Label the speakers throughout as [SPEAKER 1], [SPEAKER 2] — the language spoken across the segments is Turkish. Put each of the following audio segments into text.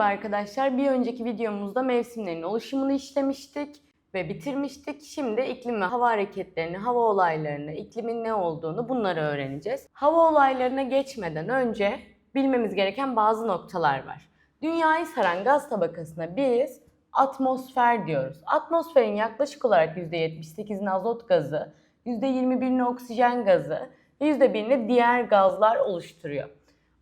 [SPEAKER 1] Merhaba arkadaşlar. Bir önceki videomuzda mevsimlerin oluşumunu işlemiştik ve bitirmiştik. Şimdi iklim ve hava hareketlerini, hava olaylarını, iklimin ne olduğunu bunları öğreneceğiz. Hava olaylarına geçmeden önce bilmemiz gereken bazı noktalar var. Dünyayı saran gaz tabakasına biz atmosfer diyoruz. Atmosferin yaklaşık olarak %78'ini azot gazı, %21'ini oksijen gazı ve %1'ini diğer gazlar oluşturuyor.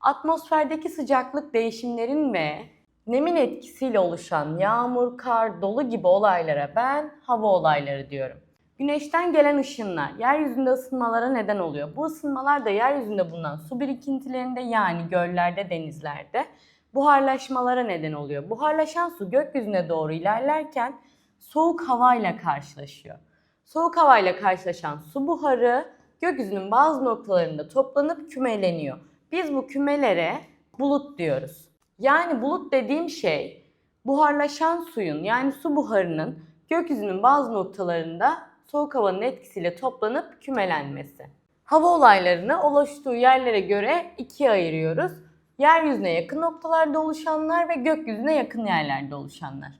[SPEAKER 1] Atmosferdeki sıcaklık değişimlerin ve nemin etkisiyle oluşan yağmur, kar, dolu gibi olaylara ben hava olayları diyorum. Güneşten gelen ışınlar yeryüzünde ısınmalara neden oluyor. Bu ısınmalar da yeryüzünde bulunan su birikintilerinde yani göllerde, denizlerde buharlaşmalara neden oluyor. Buharlaşan su gökyüzüne doğru ilerlerken soğuk havayla karşılaşıyor. Soğuk havayla karşılaşan su buharı gökyüzünün bazı noktalarında toplanıp kümeleniyor. Biz bu kümelere bulut diyoruz. Yani bulut dediğim şey buharlaşan suyun yani su buharının gökyüzünün bazı noktalarında soğuk havanın etkisiyle toplanıp kümelenmesi. Hava olaylarını oluştuğu yerlere göre ikiye ayırıyoruz. Yeryüzüne yakın noktalarda oluşanlar ve gökyüzüne yakın yerlerde oluşanlar.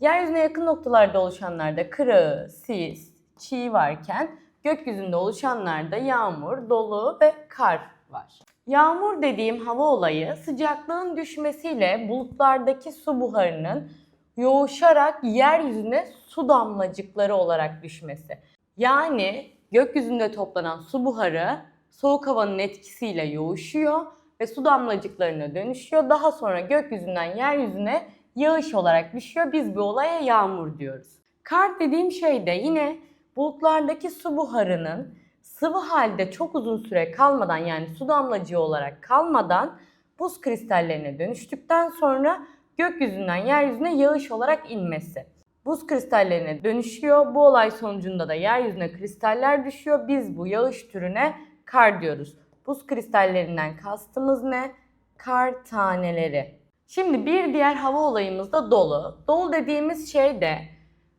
[SPEAKER 1] Yeryüzüne yakın noktalarda oluşanlarda kırığı, sis, çiğ varken gökyüzünde oluşanlarda yağmur, dolu ve kar var. Yağmur dediğim hava olayı sıcaklığın düşmesiyle bulutlardaki su buharının yoğuşarak yeryüzüne su damlacıkları olarak düşmesi. Yani gökyüzünde toplanan su buharı soğuk havanın etkisiyle yoğuşuyor ve su damlacıklarına dönüşüyor. Daha sonra gökyüzünden yeryüzüne yağış olarak düşüyor. Biz bu olaya yağmur diyoruz. Kar dediğim şey de yine bulutlardaki su buharının sıvı halde çok uzun süre kalmadan yani su damlacığı olarak kalmadan buz kristallerine dönüştükten sonra gökyüzünden yeryüzüne yağış olarak inmesi. Buz kristallerine dönüşüyor. Bu olay sonucunda da yeryüzüne kristaller düşüyor. Biz bu yağış türüne kar diyoruz. Buz kristallerinden kastımız ne? Kar taneleri. Şimdi bir diğer hava olayımız da dolu. Dolu dediğimiz şey de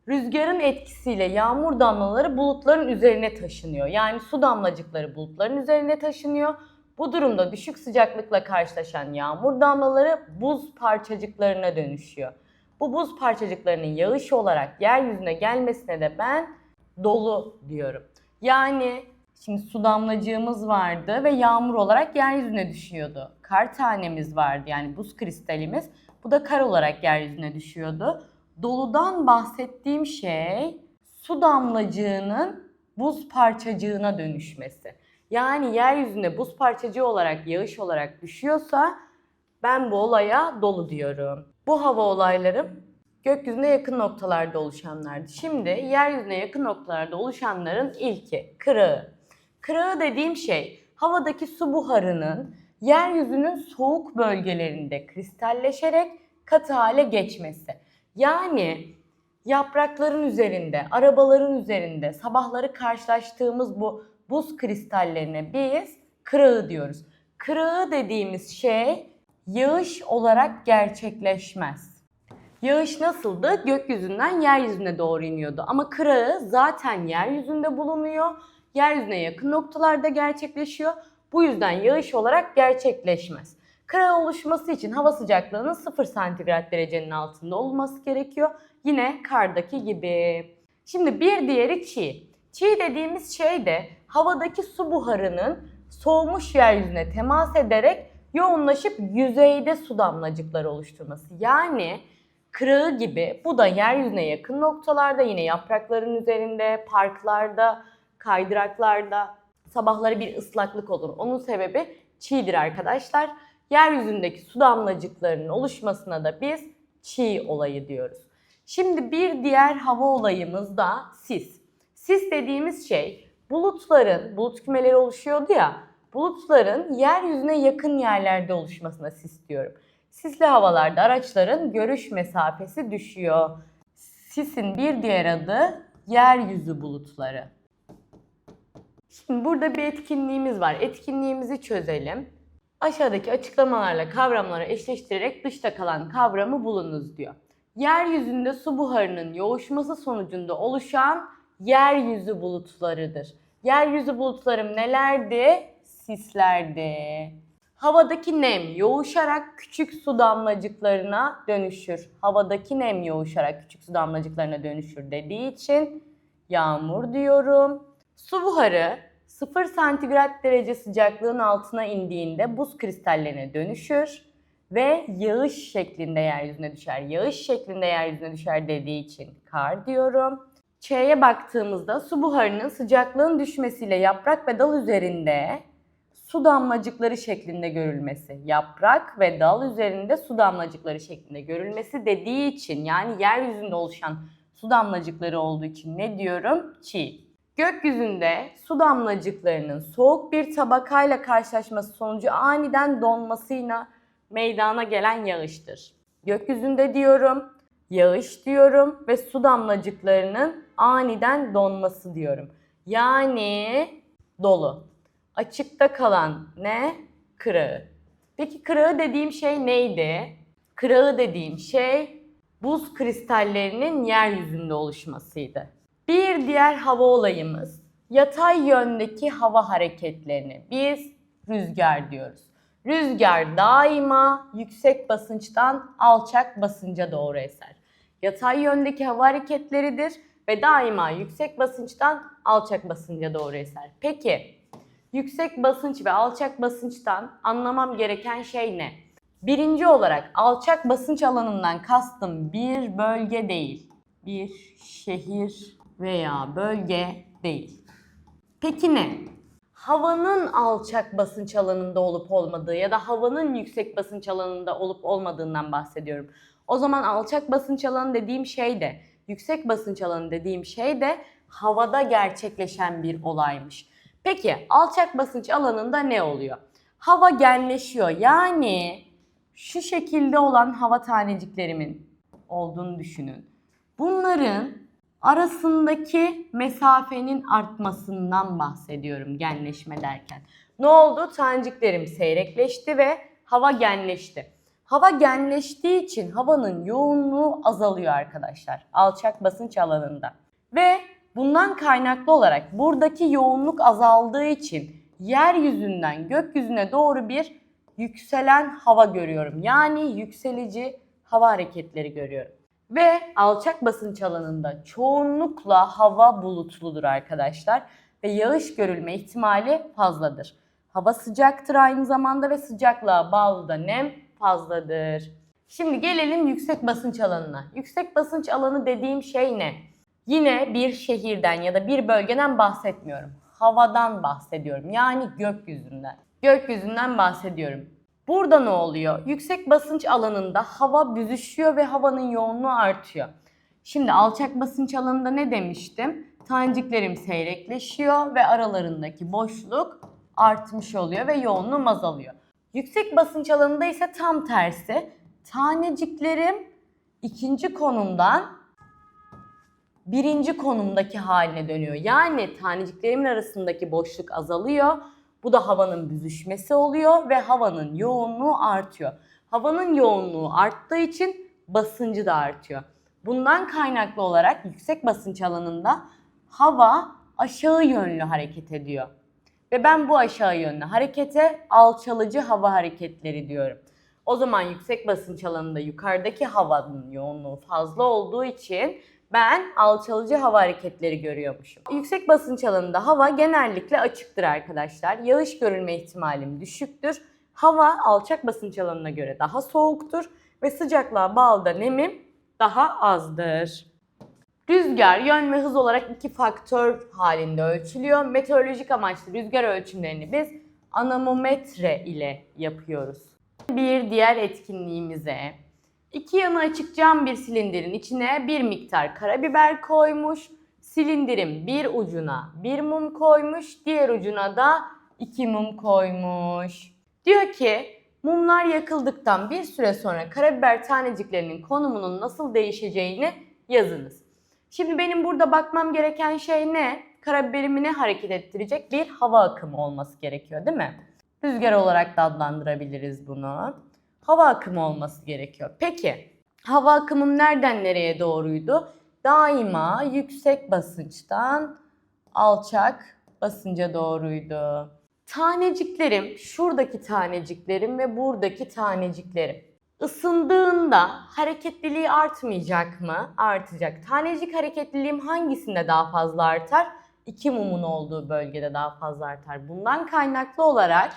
[SPEAKER 1] rüzgarın etkisiyle yağmur damlaları bulutların üzerine taşınıyor. Yani su damlacıkları bulutların üzerine taşınıyor. Bu durumda düşük sıcaklıkla karşılaşan yağmur damlaları buz parçacıklarına dönüşüyor. Bu buz parçacıklarının yağış olarak yeryüzüne gelmesine de ben dolu diyorum. Yani şimdi su damlacığımız vardı ve yağmur olarak yeryüzüne düşüyordu. Kar tanemiz vardı yani buz kristalimiz. Bu da kar olarak yeryüzüne düşüyordu. Doludan bahsettiğim şey su damlacığının buz parçacığına dönüşmesi. Yani yeryüzüne buz parçacığı olarak, yağış olarak düşüyorsa ben bu olaya dolu diyorum. Bu hava olaylarım gökyüzüne yakın noktalarda oluşanlardı. Şimdi yeryüzüne yakın noktalarda oluşanların ilki kırığı. Kırığı dediğim şey havadaki su buharının yeryüzünün soğuk bölgelerinde kristalleşerek katı hale geçmesi. Yani yaprakların üzerinde, arabaların üzerinde sabahları karşılaştığımız bu buz kristallerine biz kırığı diyoruz. Kırığı dediğimiz şey yağış olarak gerçekleşmez. Yağış nasıldı? Gökyüzünden yeryüzüne doğru iniyordu. Ama kırağı zaten yeryüzünde bulunuyor. Yeryüzüne yakın noktalarda gerçekleşiyor. Bu yüzden yağış olarak gerçekleşmez. Kıra oluşması için hava sıcaklığının 0 santigrat derecenin altında olması gerekiyor. Yine kardaki gibi. Şimdi bir diğeri çiğ. Çiğ dediğimiz şey de havadaki su buharının soğumuş yeryüzüne temas ederek yoğunlaşıp yüzeyde su damlacıkları oluşturması. Yani kırığı gibi bu da yeryüzüne yakın noktalarda yine yaprakların üzerinde, parklarda, kaydıraklarda sabahları bir ıslaklık olur. Onun sebebi çiğdir arkadaşlar. Yeryüzündeki su damlacıklarının oluşmasına da biz çiğ olayı diyoruz. Şimdi bir diğer hava olayımız da sis. Sis dediğimiz şey bulutların, bulut kümeleri oluşuyordu ya, bulutların yeryüzüne yakın yerlerde oluşmasına sis diyorum. Sisli havalarda araçların görüş mesafesi düşüyor. Sisin bir diğer adı yeryüzü bulutları. Şimdi burada bir etkinliğimiz var. Etkinliğimizi çözelim. Aşağıdaki açıklamalarla kavramları eşleştirerek dışta kalan kavramı bulunuz diyor. Yeryüzünde su buharının yoğuşması sonucunda oluşan yeryüzü bulutlarıdır. Yeryüzü bulutlarım nelerdi? Sislerdi. Havadaki nem yoğuşarak küçük su damlacıklarına dönüşür. Havadaki nem yoğuşarak küçük su damlacıklarına dönüşür dediği için yağmur diyorum. Su buharı 0 santigrat derece sıcaklığın altına indiğinde buz kristallerine dönüşür ve yağış şeklinde yeryüzüne düşer. Yağış şeklinde yeryüzüne düşer dediği için kar diyorum. Ç'ye baktığımızda su buharının sıcaklığın düşmesiyle yaprak ve dal üzerinde su damlacıkları şeklinde görülmesi. Yaprak ve dal üzerinde su damlacıkları şeklinde görülmesi dediği için yani yeryüzünde oluşan su damlacıkları olduğu için ne diyorum? Çiğ. Gökyüzünde su damlacıklarının soğuk bir tabakayla karşılaşması sonucu aniden donmasıyla meydana gelen yağıştır. Gökyüzünde diyorum, yağış diyorum ve su damlacıklarının aniden donması diyorum. Yani dolu. Açıkta kalan ne? Kırağı. Peki kırağı dediğim şey neydi? Kırağı dediğim şey buz kristallerinin yeryüzünde oluşmasıydı. Bir diğer hava olayımız yatay yöndeki hava hareketlerini biz rüzgar diyoruz. Rüzgar daima yüksek basınçtan alçak basınca doğru eser. Yatay yöndeki hava hareketleridir ve daima yüksek basınçtan alçak basınca doğru eser. Peki yüksek basınç ve alçak basınçtan anlamam gereken şey ne? Birinci olarak alçak basınç alanından kastım bir bölge değil, bir şehir veya bölge değil. Peki ne? Havanın alçak basınç alanında olup olmadığı ya da havanın yüksek basınç alanında olup olmadığından bahsediyorum. O zaman alçak basınç alanı dediğim şey de, yüksek basınç alanı dediğim şey de havada gerçekleşen bir olaymış. Peki alçak basınç alanında ne oluyor? Hava genleşiyor. Yani şu şekilde olan hava taneciklerimin olduğunu düşünün. Bunların arasındaki mesafenin artmasından bahsediyorum genleşme derken. Ne oldu? Taneciklerim seyrekleşti ve hava genleşti. Hava genleştiği için havanın yoğunluğu azalıyor arkadaşlar alçak basınç alanında. Ve bundan kaynaklı olarak buradaki yoğunluk azaldığı için yeryüzünden gökyüzüne doğru bir yükselen hava görüyorum. Yani yükselici hava hareketleri görüyorum. Ve alçak basınç alanında çoğunlukla hava bulutludur arkadaşlar ve yağış görülme ihtimali fazladır. Hava sıcaktır aynı zamanda ve sıcaklığa bağlı da nem fazladır. Şimdi gelelim yüksek basınç alanına. Yüksek basınç alanı dediğim şey ne? Yine bir şehirden ya da bir bölgeden bahsetmiyorum. Havadan bahsediyorum. Yani gökyüzünden. Gökyüzünden bahsediyorum. Burada ne oluyor? Yüksek basınç alanında hava büzüşüyor ve havanın yoğunluğu artıyor. Şimdi alçak basınç alanında ne demiştim? Taneciklerim seyrekleşiyor ve aralarındaki boşluk artmış oluyor ve yoğunluğum azalıyor. Yüksek basınç alanında ise tam tersi. Taneciklerim ikinci konumdan birinci konumdaki haline dönüyor. Yani taneciklerimin arasındaki boşluk azalıyor. Bu da havanın büzüşmesi oluyor ve havanın yoğunluğu artıyor. Havanın yoğunluğu arttığı için basıncı da artıyor. Bundan kaynaklı olarak yüksek basınç alanında hava aşağı yönlü hareket ediyor. Ve ben bu aşağı yönlü harekete alçalıcı hava hareketleri diyorum. O zaman yüksek basınç alanında yukarıdaki havanın yoğunluğu fazla olduğu için ben alçalıcı hava hareketleri görüyormuşum. Yüksek basınç alanında hava genellikle açıktır arkadaşlar. Yağış görülme ihtimalim düşüktür. Hava alçak basınç alanına göre daha soğuktur ve sıcaklığa bağlı da nemim daha azdır. Rüzgar yön ve hız olarak iki faktör halinde ölçülüyor. Meteorolojik amaçlı rüzgar ölçümlerini biz anemometre ile yapıyoruz. Bir diğer etkinliğimize iki yanı açık cam bir silindirin içine bir miktar karabiber koymuş. Silindirin bir ucuna bir mum koymuş, diğer ucuna da iki mum koymuş. Diyor ki mumlar yakıldıktan bir süre sonra karabiber taneciklerinin konumunun nasıl değişeceğini yazınız. Şimdi benim burada bakmam gereken şey ne? Karabiberimi ne hareket ettirecek? Bir hava akımı olması gerekiyor değil mi? Rüzgar olarak da adlandırabiliriz bunu. Hava akımı olması gerekiyor. Peki hava akımım nereden nereye doğruydu? Daima yüksek basınçtan alçak basınca doğruydu. Taneciklerim, şuradaki taneciklerim ve buradaki taneciklerim. Isındığında hareketliliği artmayacak mı? Artacak. Tanecik hareketliliğim hangisinde daha fazla artar? İki mumun olduğu bölgede daha fazla artar. Bundan kaynaklı olarak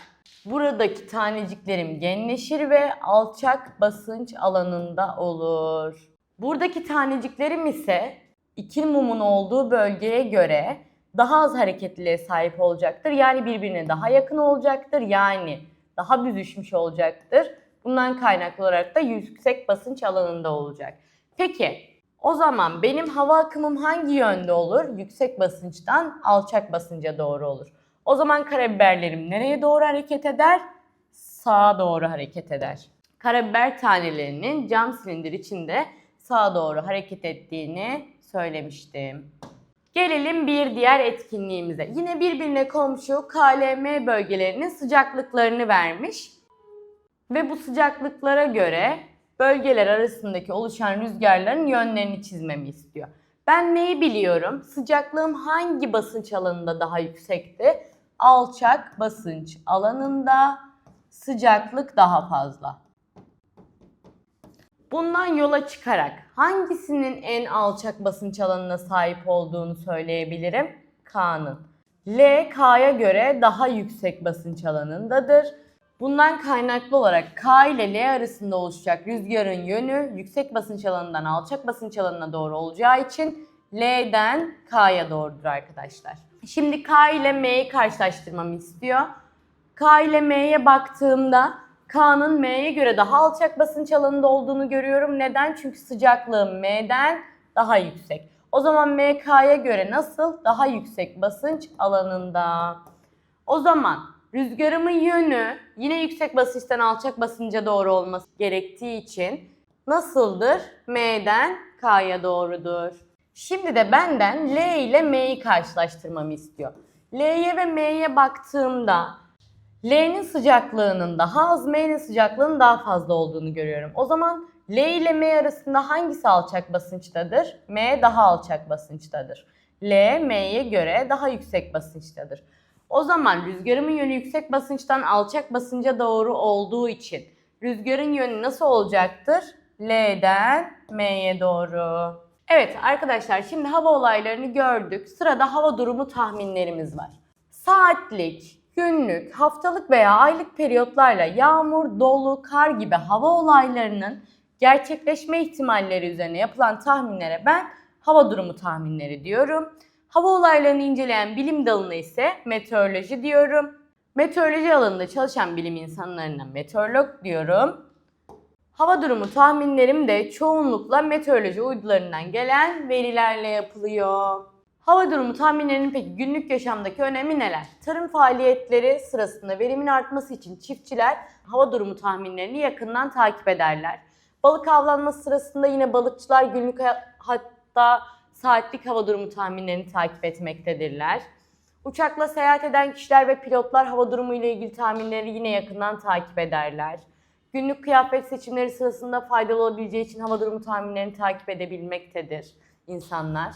[SPEAKER 1] buradaki taneciklerim genleşir ve alçak basınç alanında olur. Buradaki taneciklerim ise iki mumun olduğu bölgeye göre daha az hareketliliğe sahip olacaktır. Yani birbirine daha yakın olacaktır. Yani daha büzüşmüş olacaktır. Bundan kaynaklı olarak da yüksek basınç alanında olacak. Peki o zaman benim hava akımım hangi yönde olur? Yüksek basınçtan alçak basınca doğru olur. O zaman karabiberlerim nereye doğru hareket eder? Sağa doğru hareket eder. Karabiber tanelerinin cam silindir içinde sağa doğru hareket ettiğini söylemiştim. Gelelim bir diğer etkinliğimize. Yine birbirine komşu KLM bölgelerinin sıcaklıklarını vermiş. Ve bu sıcaklıklara göre bölgeler arasındaki oluşan rüzgarların yönlerini çizmemi istiyor. Ben neyi biliyorum? Sıcaklığım hangi basınç alanında daha yüksekti? Alçak basınç alanında sıcaklık daha fazla. Bundan yola çıkarak hangisinin en alçak basınç alanına sahip olduğunu söyleyebilirim? K'nın. L, K'ya göre daha yüksek basınç alanındadır. Bundan kaynaklı olarak K ile L arasında oluşacak rüzgarın yönü yüksek basınç alanından alçak basınç alanına doğru olacağı için L'den K'ya doğrudur arkadaşlar. Şimdi K ile M'yi karşılaştırmamı istiyor. K ile M'ye baktığımda K'nın M'ye göre daha alçak basınç alanında olduğunu görüyorum. Neden? Çünkü sıcaklığım M'den daha yüksek. O zaman M K'ya göre nasıl? Daha yüksek basınç alanında. O zaman rüzgarımın yönü yine yüksek basınçtan alçak basınca doğru olması gerektiği için nasıldır? M'den K'ya doğrudur. Şimdi de benden L ile M'yi karşılaştırmamı istiyor. L'ye ve M'ye baktığımda L'nin sıcaklığının daha az, M'nin sıcaklığının daha fazla olduğunu görüyorum. O zaman L ile M arasında hangisi alçak basınçtadır? M daha alçak basınçtadır. L, M'ye göre daha yüksek basınçtadır. O zaman rüzgarımın yönü yüksek basınçtan alçak basınca doğru olduğu için rüzgarın yönü nasıl olacaktır? L'den M'ye doğru. Evet arkadaşlar şimdi hava olaylarını gördük. Sırada hava durumu tahminlerimiz var. Saatlik, günlük, haftalık veya aylık periyotlarla yağmur, dolu, kar gibi hava olaylarının gerçekleşme ihtimalleri üzerine yapılan tahminlere ben hava durumu tahminleri diyorum. Hava olaylarını inceleyen bilim dalına ise meteoroloji diyorum. Meteoroloji alanında çalışan bilim insanlarına meteorolog diyorum. Hava durumu tahminlerim de çoğunlukla meteoroloji uydularından gelen verilerle yapılıyor. Hava durumu tahminlerinin peki günlük yaşamdaki önemi neler? Tarım faaliyetleri sırasında verimin artması için çiftçiler hava durumu tahminlerini yakından takip ederler. Balık avlanması sırasında yine balıkçılar günlük hatta saatlik hava durumu tahminlerini takip etmektedirler. Uçakla seyahat eden kişiler ve pilotlar hava durumu ile ilgili tahminleri yine yakından takip ederler. Günlük kıyafet seçimleri sırasında faydalı olabileceği için hava durumu tahminlerini takip edebilmektedir insanlar.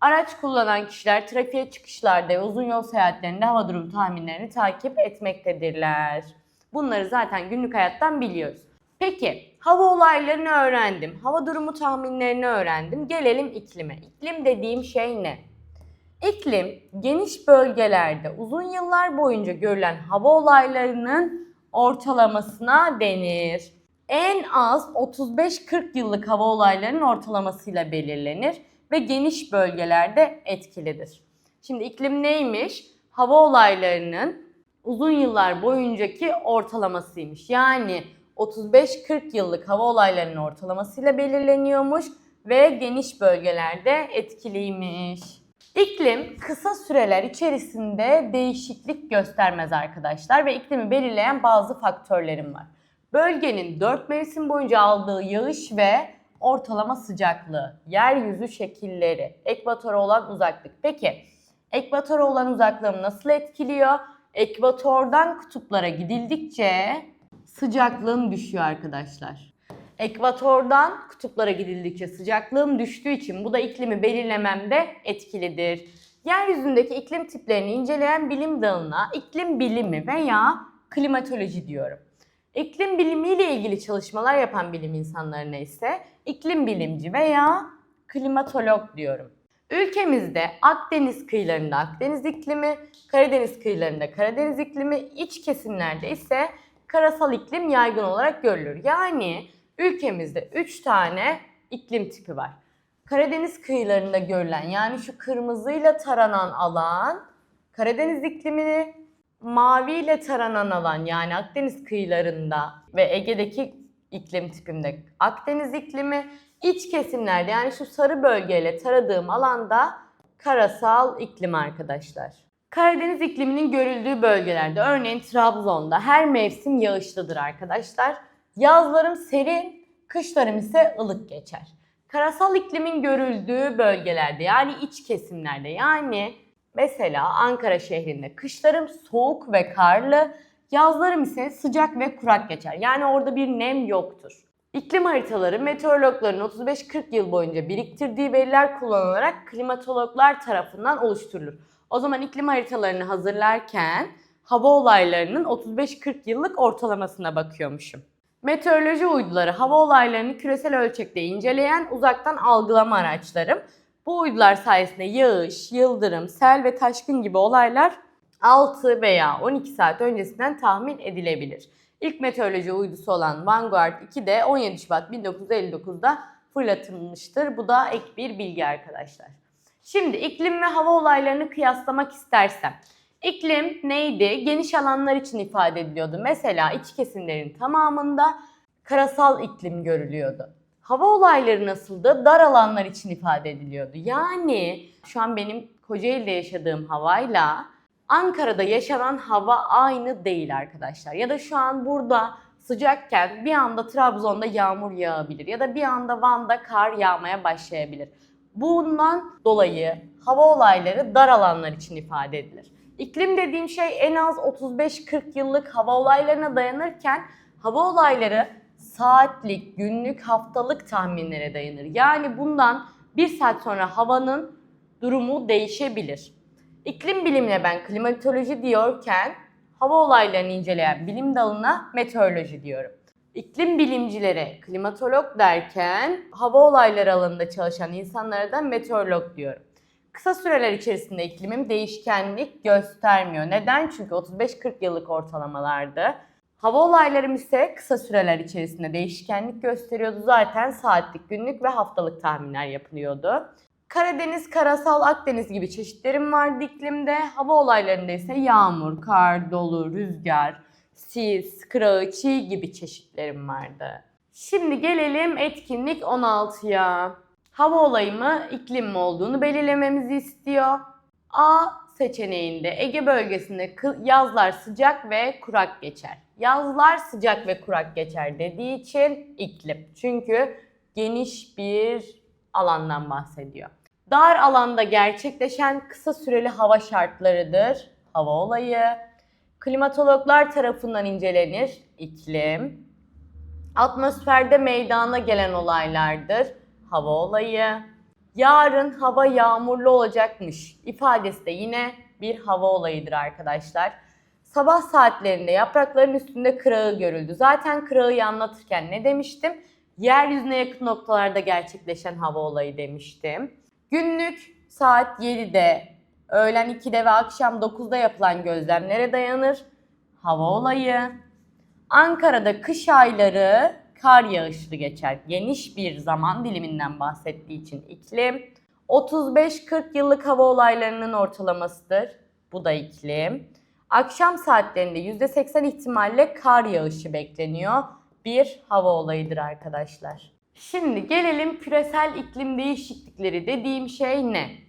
[SPEAKER 1] Araç kullanan kişiler trafiğe çıkışlarda ve uzun yol seyahatlerinde hava durumu tahminlerini takip etmektedirler. Bunları zaten günlük hayattan biliyoruz. Peki hava olaylarını öğrendim. Hava durumu tahminlerini öğrendim. Gelelim iklime. İklim dediğim şey ne? İklim geniş bölgelerde uzun yıllar boyunca görülen hava olaylarının ortalamasına denir. En az 35-40 yıllık hava olaylarının ortalamasıyla belirlenir ve geniş bölgelerde etkilidir. Şimdi iklim neymiş? Hava olaylarının uzun yıllar boyuncaki ortalamasıymış. Yani 35-40 yıllık hava olaylarının ortalamasıyla belirleniyormuş ve geniş bölgelerde etkiliymiş. İklim kısa süreler içerisinde değişiklik göstermez arkadaşlar ve iklimi belirleyen bazı faktörlerim var. Bölgenin 4 mevsim boyunca aldığı yağış ve ortalama sıcaklığı, yeryüzü şekilleri, ekvatora olan uzaklık. Peki ekvatora olan uzaklığım nasıl etkiliyor? Ekvatordan kutuplara gidildikçe sıcaklığım düşüyor arkadaşlar. Ekvatordan kutuplara gidildikçe sıcaklığım düştüğü için bu da iklimi belirlememde etkilidir. Yeryüzündeki iklim tiplerini inceleyen bilim dalına iklim bilimi veya klimatoloji diyorum. İklim bilimiyle ilgili çalışmalar yapan bilim insanlarına ise iklim bilimci veya klimatolog diyorum. Ülkemizde Akdeniz kıyılarında Akdeniz iklimi, Karadeniz kıyılarında Karadeniz iklimi, iç kesimlerde ise karasal iklim yaygın olarak görülür. Yani ülkemizde 3 tane iklim tipi var. Karadeniz kıyılarında görülen yani şu kırmızıyla taranan alan Karadeniz iklimini, maviyle taranan alan yani Akdeniz kıyılarında ve Ege'deki iklim tipimde Akdeniz iklimi, iç kesimlerde yani şu sarı bölgeyle taradığım alanda karasal iklim arkadaşlar. Karadeniz ikliminin görüldüğü bölgelerde örneğin Trabzon'da her mevsim yağışlıdır arkadaşlar. Yazlarım serin, kışlarım ise ılık geçer. Karasal iklimin görüldüğü bölgelerde yani iç kesimlerde yani mesela Ankara şehrinde kışlarım soğuk ve karlı, yazlarım ise sıcak ve kurak geçer. Yani orada bir nem yoktur. İklim haritaları meteorologların 35-40 yıl boyunca biriktirdiği veriler kullanılarak klimatologlar tarafından oluşturulur. O zaman iklim haritalarını hazırlarken hava olaylarının 35-40 yıllık ortalamasına bakıyormuşum. Meteoroloji uyduları hava olaylarını küresel ölçekte inceleyen uzaktan algılama araçlarım. Bu uydular sayesinde yağış, yıldırım, sel ve taşkın gibi olaylar 6 veya 12 saat öncesinden tahmin edilebilir. İlk meteoroloji uydusu olan Vanguard 2 de 17 Şubat 1959'da fırlatılmıştır. Bu da ek bir bilgi arkadaşlar. Şimdi iklim ve hava olaylarını kıyaslamak istersem. İklim neydi? Geniş alanlar için ifade ediliyordu. Mesela iç kesimlerin tamamında karasal iklim görülüyordu. Hava olayları nasıldı? Dar alanlar için ifade ediliyordu. Yani şu an benim Kocaeli'de yaşadığım havayla Ankara'da yaşanan hava aynı değil arkadaşlar. Ya da şu an burada sıcakken bir anda Trabzon'da yağmur yağabilir ya da bir anda Van'da kar yağmaya başlayabilir. Bundan dolayı hava olayları dar alanlar için ifade edilir. İklim dediğim şey en az 35-40 yıllık hava olaylarına dayanırken hava olayları saatlik, günlük, haftalık tahminlere dayanır. Yani bundan bir saat sonra havanın durumu değişebilir. İklim bilimine ben klimatoloji diyorken hava olaylarını inceleyen bilim dalına meteoroloji diyorum. İklim bilimcilere klimatolog derken hava olayları alanında çalışan insanlara da meteorolog diyorum. Kısa süreler içerisinde iklimim değişkenlik göstermiyor. Neden? Çünkü 35-40 yıllık ortalamalardı. Hava olaylarım ise kısa süreler içerisinde değişkenlik gösteriyordu. Zaten saatlik, günlük ve haftalık tahminler yapılıyordu. Karadeniz, karasal, Akdeniz gibi çeşitlerim vardı iklimde. Hava olaylarında ise yağmur, kar, dolu, rüzgar, sis, kırağı, çiğ gibi çeşitlerim vardı. Şimdi gelelim etkinlik 16'ya. Hava olayı mı, iklim mi olduğunu belirlememizi istiyor. A seçeneğinde Ege bölgesinde yazlar sıcak ve kurak geçer. Yazlar sıcak ve kurak geçer dediği için iklim. Çünkü geniş bir alandan bahsediyor. Dar alanda gerçekleşen kısa süreli hava şartlarıdır. Hava olayı. Klimatologlar tarafından incelenir. iklim. Atmosferde meydana gelen olaylardır. Hava olayı. Yarın hava yağmurlu olacakmış ifadesi de yine bir hava olayıdır arkadaşlar. Sabah saatlerinde yaprakların üstünde kırağı görüldü. Zaten kırağı anlatırken ne demiştim? Yeryüzüne yakın noktalarda gerçekleşen hava olayı demiştim. Günlük saat 7'de, öğlen 2'de ve akşam 9'da yapılan gözlemlere dayanır. Hava olayı. Ankara'da kış ayları kar yağışlı geçer. Geniş bir zaman diliminden bahsettiği için iklim. 35-40 yıllık hava olaylarının ortalamasıdır. Bu da iklim. Akşam saatlerinde %80 ihtimalle kar yağışı bekleniyor. Bir hava olayıdır arkadaşlar. Şimdi gelelim küresel iklim değişiklikleri dediğim şey ne?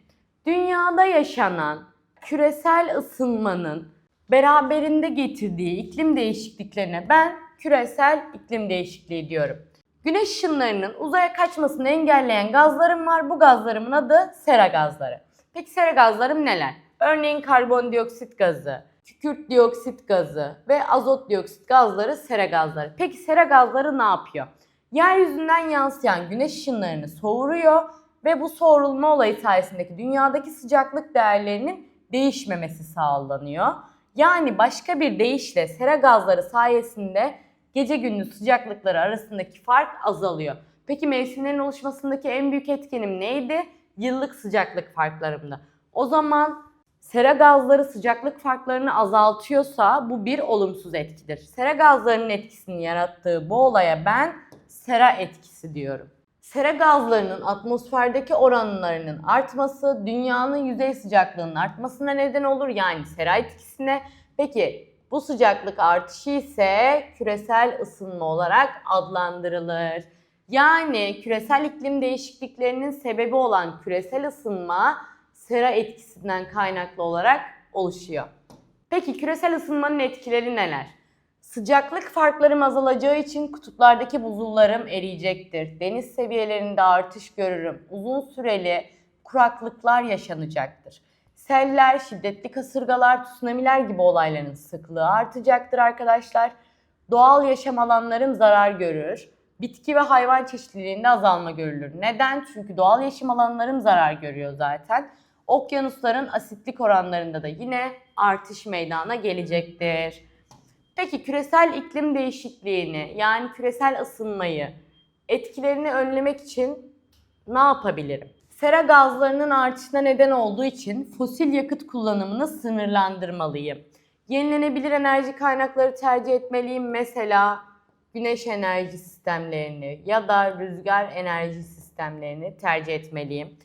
[SPEAKER 1] Dünyada yaşanan küresel ısınmanın beraberinde getirdiği iklim değişikliklerine ben küresel iklim değişikliği diyorum. Güneş ışınlarının uzaya kaçmasını engelleyen gazlarım var. Bu gazlarımın adı sera gazları. Peki sera gazlarım neler? Örneğin karbondioksit gazı, kükürt dioksit gazı ve azot dioksit gazları sera gazları. Peki sera gazları ne yapıyor? Yeryüzünden yansıyan güneş ışınlarını soğuruyor ve bu soğurulma olayı sayesindeki dünyadaki sıcaklık değerlerinin değişmemesi sağlanıyor. Yani başka bir deyişle sera gazları sayesinde gece gündüz sıcaklıkları arasındaki fark azalıyor. Peki mevsimlerin oluşmasındaki en büyük etkenim neydi? Yıllık sıcaklık farklarımda. O zaman sera gazları sıcaklık farklarını azaltıyorsa bu bir olumsuz etkidir. Sera gazlarının etkisini yarattığı bu olaya ben sera etkisi diyorum. Sera gazlarının atmosferdeki oranlarının artması dünyanın yüzey sıcaklığının artmasına neden olur yani sera etkisine. Peki bu sıcaklık artışı ise küresel ısınma olarak adlandırılır. Yani küresel iklim değişikliklerinin sebebi olan küresel ısınma sera etkisinden kaynaklı olarak oluşuyor. Peki küresel ısınmanın etkileri neler? Sıcaklık farklarım azalacağı için kutuplardaki buzullarım eriyecektir. Deniz seviyelerinde artış görürüm. Uzun süreli kuraklıklar yaşanacaktır. Seller, şiddetli kasırgalar, tsunamiler gibi olayların sıklığı artacaktır arkadaşlar. Doğal yaşam alanlarım zarar görür. Bitki ve hayvan çeşitliliğinde azalma görülür. Neden? Çünkü doğal yaşam alanlarım zarar görüyor zaten. Okyanusların asitlik oranlarında da yine artış meydana gelecektir. Peki küresel iklim değişikliğini yani küresel ısınmayı etkilerini önlemek için ne yapabilirim? Sera gazlarının artışına neden olduğu için fosil yakıt kullanımını sınırlandırmalıyım. Yenilenebilir enerji kaynakları tercih etmeliyim. Mesela güneş enerji sistemlerini ya da rüzgar enerji sistemlerini tercih etmeliyim.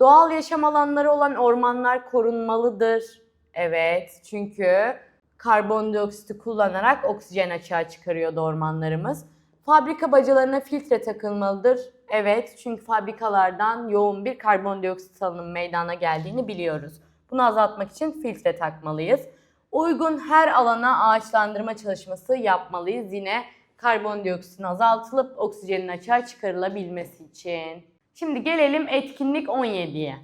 [SPEAKER 1] Doğal yaşam alanları olan ormanlar korunmalıdır. Evet, çünkü karbondioksiti kullanarak oksijen açığa çıkarıyordu ormanlarımız. Fabrika bacalarına filtre takılmalıdır. Evet, çünkü fabrikalardan yoğun bir karbondioksit salınımı meydana geldiğini biliyoruz. Bunu azaltmak için filtre takmalıyız. Uygun her alana ağaçlandırma çalışması yapmalıyız. Yine karbondioksitin azaltılıp oksijenin açığa çıkarılabilmesi için. Şimdi gelelim etkinlik 17'ye.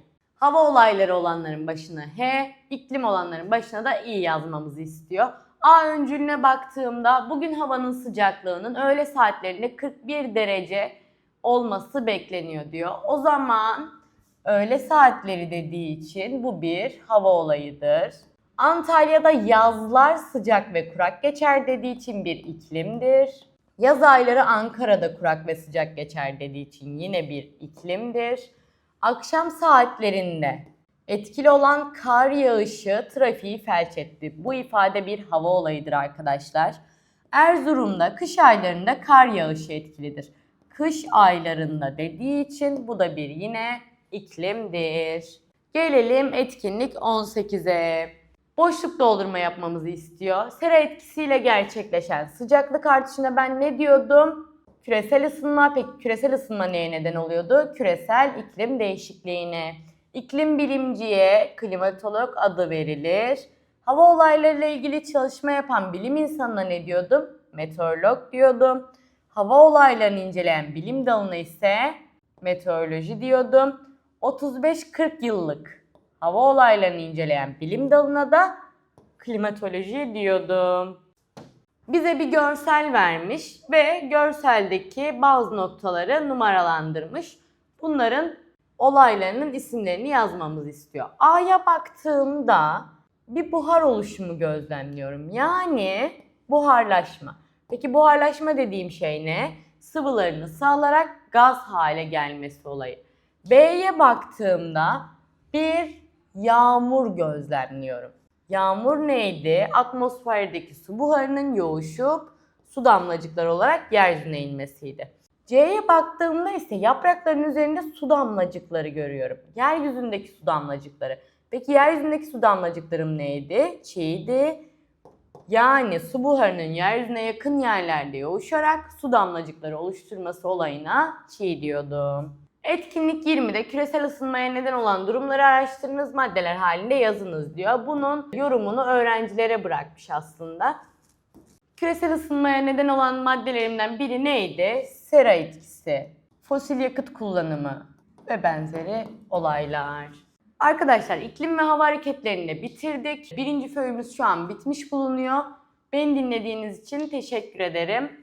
[SPEAKER 1] Hava olayları olanların başına H, iklim olanların başına da I yazmamızı istiyor. A öncülüne baktığımda bugün havanın sıcaklığının öğle saatlerinde 41 derece olması bekleniyor diyor. O zaman öğle saatleri dediği için bu bir hava olayıdır. Antalya'da yazlar sıcak ve kurak geçer dediği için bir iklimdir. Yaz ayları Ankara'da kurak ve sıcak geçer dediği için yine bir iklimdir. Akşam saatlerinde etkili olan kar yağışı trafiği felç etti. Bu ifade bir hava olayıdır arkadaşlar. Erzurum'da kış aylarında kar yağışı etkilidir. Kış aylarında dediği için bu da bir yine iklimdir. Gelelim etkinlik 18'e. Boşluk doldurma yapmamızı istiyor. Sera etkisiyle gerçekleşen sıcaklık artışına ben ne diyordum? Küresel ısınma. Peki küresel ısınma neye neden oluyordu? Küresel iklim değişikliğine. İklim bilimciye klimatolog adı verilir. Hava olaylarıyla ilgili çalışma yapan bilim insanına ne diyordum? Meteorolog diyordum. Hava olaylarını inceleyen bilim dalına ise meteoroloji diyordum. 35-40 yıllık hava olaylarını inceleyen bilim dalına da klimatoloji diyordum. Bize bir görsel vermiş ve görseldeki bazı noktaları numaralandırmış. Bunların olaylarının isimlerini yazmamızı istiyor. A'ya baktığımda bir buhar oluşumu gözlemliyorum. Yani buharlaşma. Peki buharlaşma dediğim şey ne? Sıvılarını sağlarak gaz hale gelmesi olayı. B'ye baktığımda bir yağmur gözlemliyorum. Yağmur neydi? Atmosferdeki su buharının yoğuşup su damlacıkları olarak yeryüzüne inmesiydi. C'ye baktığımda ise yaprakların üzerinde su damlacıkları görüyorum. Yeryüzündeki su damlacıkları. Peki yeryüzündeki su damlacıklarım neydi? Çiğdi. Yani su buharının yeryüzüne yakın yerlerde yoğuşarak su damlacıkları oluşturması olayına çiğ diyordum. Etkinlik 20'de küresel ısınmaya neden olan durumları araştırınız, maddeler halinde yazınız diyor. Bunun yorumunu öğrencilere bırakmış aslında. Küresel ısınmaya neden olan maddelerimden biri neydi? Sera etkisi, fosil yakıt kullanımı ve benzeri olaylar. Arkadaşlar iklim ve hava hareketlerini bitirdik. Birinci föyümüz şu an bitmiş bulunuyor. Beni dinlediğiniz için teşekkür ederim.